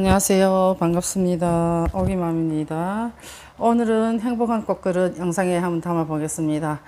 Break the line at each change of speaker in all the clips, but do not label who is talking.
안녕하세요. 반갑습니다. 오기맘입니다. 오늘은 행복한 꽃그릇 영상에 한번 담아 보겠습니다.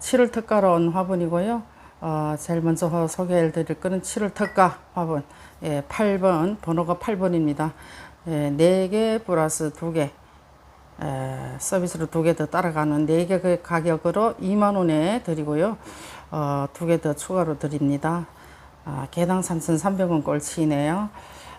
7월 특가로 온 화분이고요. 어, 제일 먼저 소개해 드릴 거는 7월 특가 화분. 예, 8번, 번호가 8번입니다. 예, 4개 플러스 2개. 에, 서비스로 두 개 더 따라가는 네개그 가격으로 2만 원에 드리고요. 어, 두 개 더 추가로 드립니다. 아, 개당 3,300원 꼴치네요.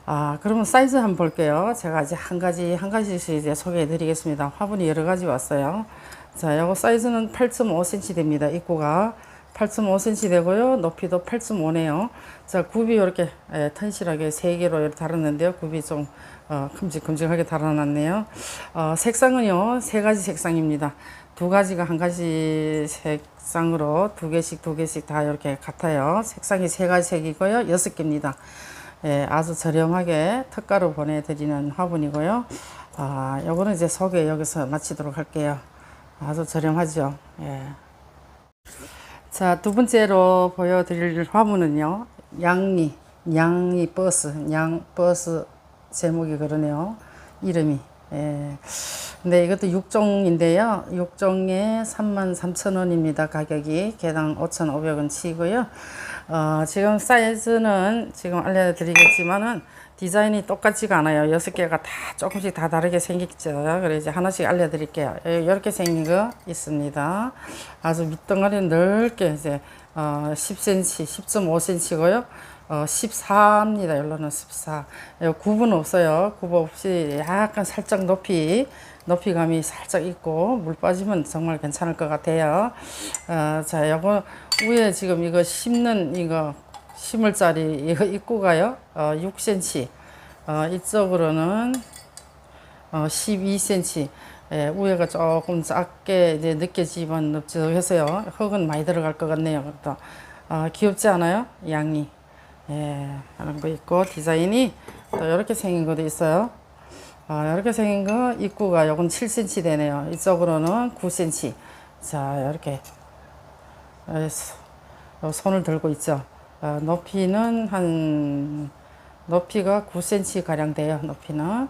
아, 그러면 사이즈 한번 볼게요. 제가 이제 한 가지, 한 가지씩 이제 소개해 드리겠습니다. 화분이 여러 가지 왔어요. 자, 요거 사이즈는 8.5cm 됩니다. 입구가 8.5cm 되고요. 높이도 8.5네요. 자, 굽이 이렇게 예, 튼실하게 세 개로 이렇게 달았는데요. 굽이 좀 어, 큼직큼직하게 달아놨네요. 어, 색상은요, 세 가지 색상입니다. 두 가지가 한 가지 색상으로 두 개씩 두 개씩 다 이렇게 같아요. 색상이 세 가지 색이고요. 여섯 개입니다. 예, 아주 저렴하게 특가로 보내드리는 화분이고요. 아, 요거는 이제 소개 여기서 마치도록 할게요. 아주 저렴하죠. 예. 자, 두 번째로 보여드릴 화분은요. 양리, 양리 버스, 양 버스 제목이 그러네요. 이름이. 예. 근데 이것도 6종인데요. 6종에 33,000원입니다. 가격이 개당 5,500원 치고요. 어, 지금 사이즈는 지금 알려드리겠지만은 디자인이 똑같지가 않아요. 여섯 개가 다 조금씩 다 다르게 생겼죠. 그래서 이제 하나씩 알려드릴게요. 이렇게 생긴 거 있습니다. 아주 밑덩어리 넓게 이제 어, 10cm, 10.5cm고요. 어, 14입니다. 열로는 14. 굽은 없어요. 굽 없이 약간 살짝 높이, 높이감이 살짝 있고, 물 빠지면 정말 괜찮을 것 같아요. 어, 자, 요거 위에 지금 이거 심는 이거, 심을 자리 이거 입구가요. 어, 6cm. 어, 이쪽으로는 어, 12cm. 예, 위에가 조금 작게 이제 느껴지만 넓적해서요. 흙은 많이 들어갈 것 같네요. 또 어, 귀엽지 않아요? 양이. 예, 이런 거 있고 디자인이 또 이렇게 생긴 것도 있어요. 아, 이렇게 생긴 거 입구가 요건 7cm 되네요. 이쪽으로는 9cm. 자, 이렇게 손을 들고 있죠. 아, 높이는 한 높이가 9cm 가량 돼요. 높이는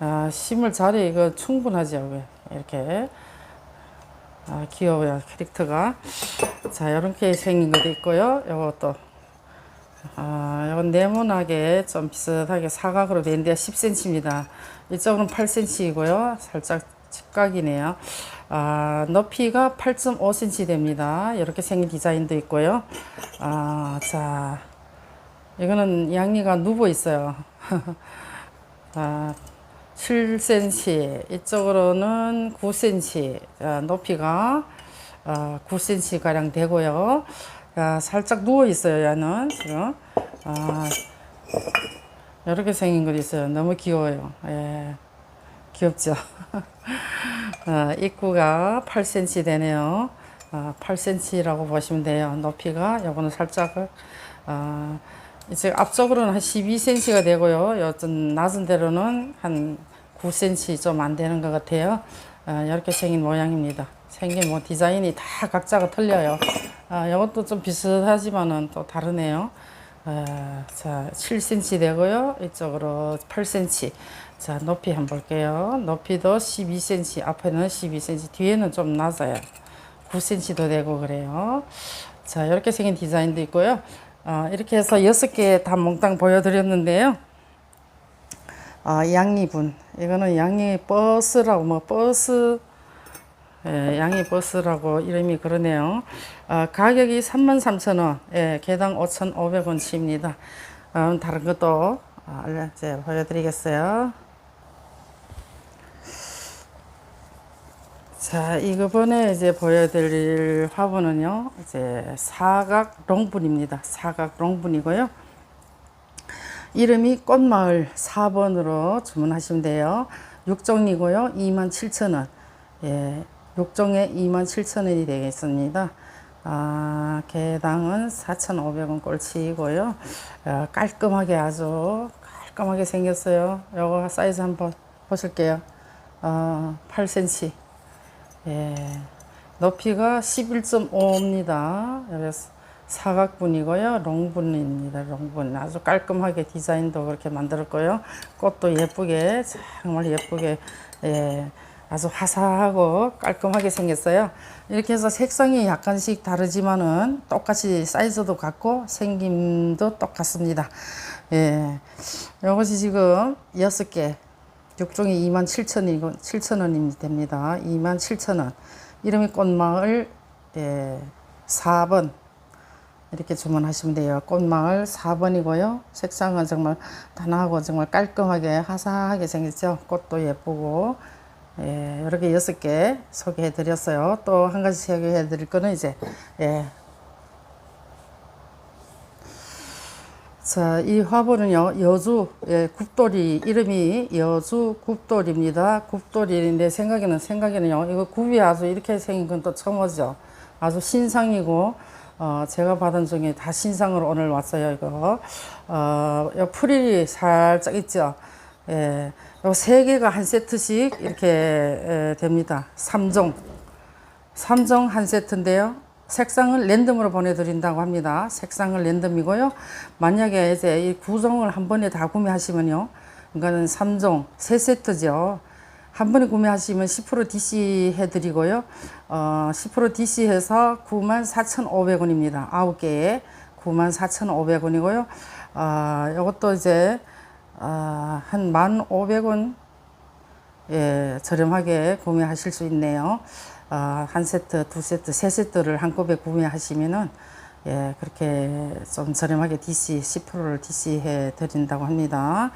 아, 심을 자리 이거 충분하죠. 이렇게 아, 귀여워요 캐릭터가. 자, 이렇게 생긴 것도 있고요. 요것도 아, 이건 네모나게 좀 비슷하게 사각으로 된데 10cm입니다. 이쪽은 8cm이고요. 살짝 직각이네요. 아, 높이가 8.5cm 됩니다. 이렇게 생긴 디자인도 있고요. 아, 자, 이거는 양이가 누워 있어요. 아, 7cm, 이쪽으로는 9cm, 아, 높이가 아, 9cm 가량 되고요. 아, 살짝 누워 있어요. 얘는 지금 아, 이렇게 생긴 거 있어요. 너무 귀여워요. 예, 귀엽죠. 아, 입구가 8cm 되네요. 아, 8cm라고 보시면 돼요. 높이가 요거는 살짝 아, 이제 앞쪽으로는 한 12cm가 되고요. 요좀 낮은 데로는 한 9cm 좀 안 되는 것 같아요. 아, 이렇게 생긴 모양입니다. 생긴 뭐 디자인이 다 각자가 틀려요. 아, 이것도 좀 비슷하지만은 또 다르네요. 아, 자, 7cm 되고요. 이쪽으로 8cm. 자, 높이 한번 볼게요. 높이도 12cm, 앞에는 12cm, 뒤에는 좀 낮아요. 9cm도 되고 그래요. 자, 이렇게 생긴 디자인도 있고요. 아, 이렇게 해서 6개 다 몽땅 보여드렸는데요. 아, 양이분. 이거는 양이 버스라고, 뭐, 버스, 예, 양이 버스라고 이름이 그러네요. 아, 가격이 33,000원, 예, 개당 5,500원 치입니다. 음, 다른 것도 아, 이제 보여드리겠어요. 자, 이번에 이제 보여드릴 화분은요, 이제 사각 롱분입니다. 사각 롱분이고요. 이름이 꽃마을 4번으로 주문하시면 돼요. 6종이고요. 27,000원. 예, 6종에 27,000원이 되겠습니다. 아, 개당은 4,500원 꼴치이고요. 아, 깔끔하게 아주 깔끔하게 생겼어요. 요거 사이즈 한번 보실게요. 어, 8cm. 예, 높이가 11.5입니다. 그래서 사각분이고요. 롱분입니다. 롱분. 아주 깔끔하게 디자인도 그렇게 만들었고요. 꽃도 예쁘게, 정말 예쁘게, 예, 아주 화사하고 깔끔하게 생겼어요. 이렇게 해서 색상이 약간씩 다르지만은 똑같이 사이즈도 같고 생김도 똑같습니다. 예. 이것이 지금 여섯 개, 6종이 27,000원이고 7,000원이 됩니다. 27,000원. 이름이 꽃마을 예, 4번 이렇게 주문하시면 돼요. 꽃마을 4번이고요. 색상은 정말 단아하고 정말 깔끔하게 화사하게 생겼죠. 꽃도 예쁘고 예, 이렇게 여섯 개 소개해 드렸어요. 또 한 가지 소개해 드릴 거는 이제 예, 자, 이 화분은요, 여주, 예, 굽돌이, 이름이 여주 굽돌입니다. 굽돌이, 내 생각에는, 생각에는요, 이거 굽이 아주 이렇게 생긴 건 또 처음 오죠. 아주 신상이고, 어, 제가 받은 중에 다 신상으로 오늘 왔어요, 이거. 어, 요 프릴이 살짝 있죠. 예, 요세 개가 한 세트씩 이렇게 예, 됩니다. 3종. 3종 한 세트인데요. 색상을 랜덤으로 보내드린다고 합니다. 색상을 랜덤이고요. 만약에 이제 이 구성을 한 번에 다 구매하시면요. 이거는 3종, 세 세트죠. 한 번에 구매하시면 10% DC 해드리고요. 어, 10% DC 해서 94,500원입니다. 9개에 94,500원이고요. 아, 이것도 이제, 아, 한 1,500원 예, 저렴하게 구매하실 수 있네요. 어, 한 세트, 두 세트, 세 세트를 한꺼번에 구매하시면은 예, 그렇게 좀 저렴하게 DC 10%를 DC 해 드린다고 합니다.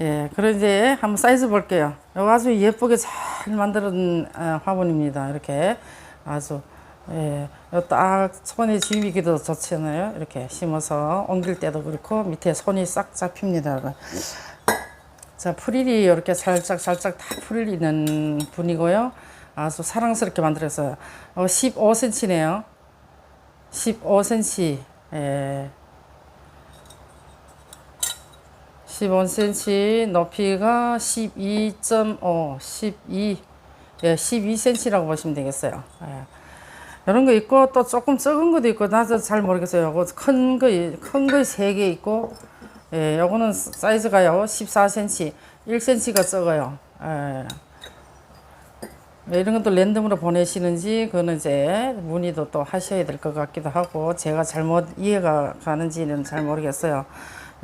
예, 그럼 이제 한번 사이즈 볼게요. 아주 예쁘게 잘 만든 어, 화분입니다. 이렇게 아주 예, 딱 손에 쥐기도 좋잖아요. 이렇게 심어서 옮길 때도 그렇고 밑에 손이 싹 잡힙니다. 자, 프릴이 이렇게 살짝 살짝 다 풀리는 분이고요. 아주 사랑스럽게 만들었어요. 어, 15cm네요. 15cm. 예. 15cm 높이가 12.5, 12, 예, 12cm라고 보시면 되겠어요. 예. 이런 거 있고 또 조금 적은 것도 있고 나도 잘 모르겠어요. 요거 큰 거, 큰거 3개 있고 예, 요거는 사이즈가요 14cm, 1cm가 적어요. 예. 네, 이런 것도 랜덤으로 보내시는지 그거는 이제 문의도 또 하셔야 될 것 같기도 하고 제가 잘못 이해가 가는지는 잘 모르겠어요.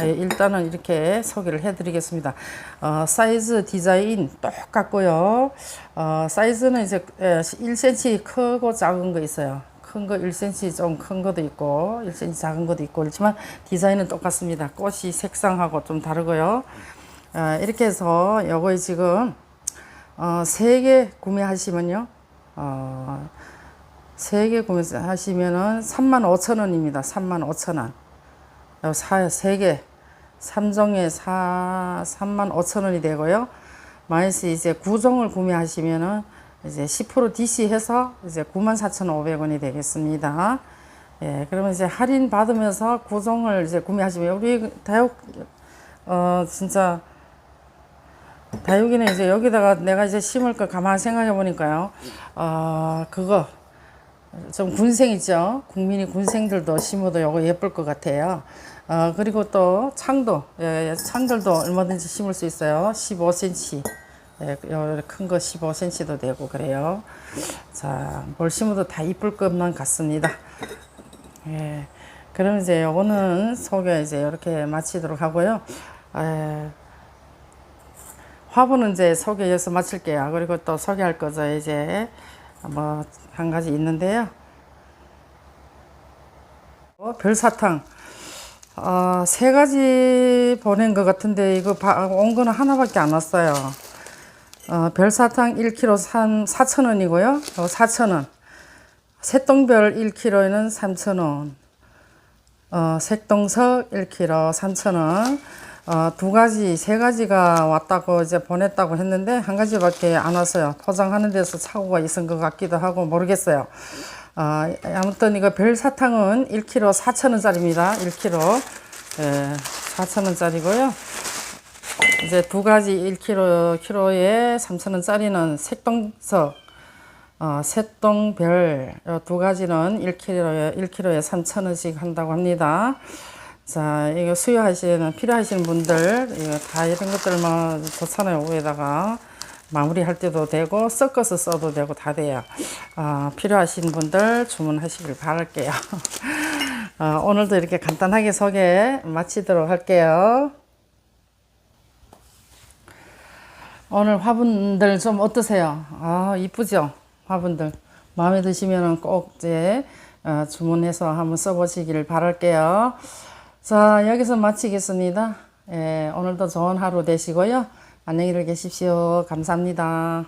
예, 일단은 이렇게 소개를 해드리겠습니다. 어, 사이즈 디자인 똑같고요. 어, 사이즈는 이제 예, 1cm 크고 작은 거 있어요. 큰 거 1cm 좀 큰 것도 있고 1cm 작은 것도 있고 그렇지만 디자인은 똑같습니다. 꽃이 색상하고 좀 다르고요. 어, 이렇게 해서 요거 지금 어, 세개 구매하시면요. 어, 세개 구매하시면은 3만 5천 원입니다. 3만 5천 원. 요 사, 세 개. 3종에 사, 3만 5천 원이 되고요. 마이너스 이제 9종을 구매하시면은 이제 10% DC 해서 이제 9만 4,500원이 되겠습니다. 예, 그러면 이제 할인 받으면서 9종을 이제 구매하시면 우리 다육, 어, 진짜 다육이는 이제 여기다가 내가 이제 심을 거 가만 생각해 보니까요. 어, 그거 좀 군생 있죠. 국민이 군생들도 심어도 요거 예쁠 것 같아요. 어, 그리고 또 창도, 예, 예, 창들도 얼마든지 심을 수 있어요. 15cm. 예, 큰거 15cm도 되고 그래요. 자, 뭘 심어도 다 이쁠 것만 같습니다. 예. 그럼 이제 요거는 소개 이제 이렇게 마치도록 하고요. 에, 화분은 이제 소개해서 마칠게요. 그리고 또 소개할 거죠. 이제 뭐 한 가지 있는데요. 어, 별사탕. 어, 세 가지 보낸 것 같은데 이거 바, 온 거는 하나밖에 안 왔어요. 어, 별사탕 1kg 3, 4,000원이고요. 어, 4,000원. 새똥별 1kg에는 3,000원. 어, 색동석 1kg 3,000원. 어, 두 가지, 세 가지가 왔다고 이제 보냈다고 했는데 한 가지밖에 안 왔어요. 포장하는 데서 착오가 있은 것 같기도 하고 모르겠어요. 어, 아무튼 이거 별 사탕은 1kg 4,000원짜리입니다. 1kg. 예, 4,000원짜리고요. 이제 두 가지 1kg, kg에 3,000원짜리는 색동석 어, 새똥별 요두 가지는 1kg에 1kg에 3,000원씩 한다고 합니다. 자, 이거 수요하시는 필요하시는 분들 이거 다 이런 것들만 좋잖아요. 위에다가 마무리할 때도 되고 섞어서 써도 되고 다 돼요. 어, 필요하신 분들 주문하시길 바랄게요. 어, 오늘도 이렇게 간단하게 소개 마치도록 할게요. 오늘 화분들 좀 어떠세요? 아, 이쁘죠? 화분들. 마음에 드시면 꼭 이제 어, 주문해서 한번 써보시길 바랄게요. 자, 여기서 마치겠습니다. 예, 오늘도 좋은 하루 되시고요. 안녕히 계십시오. 감사합니다.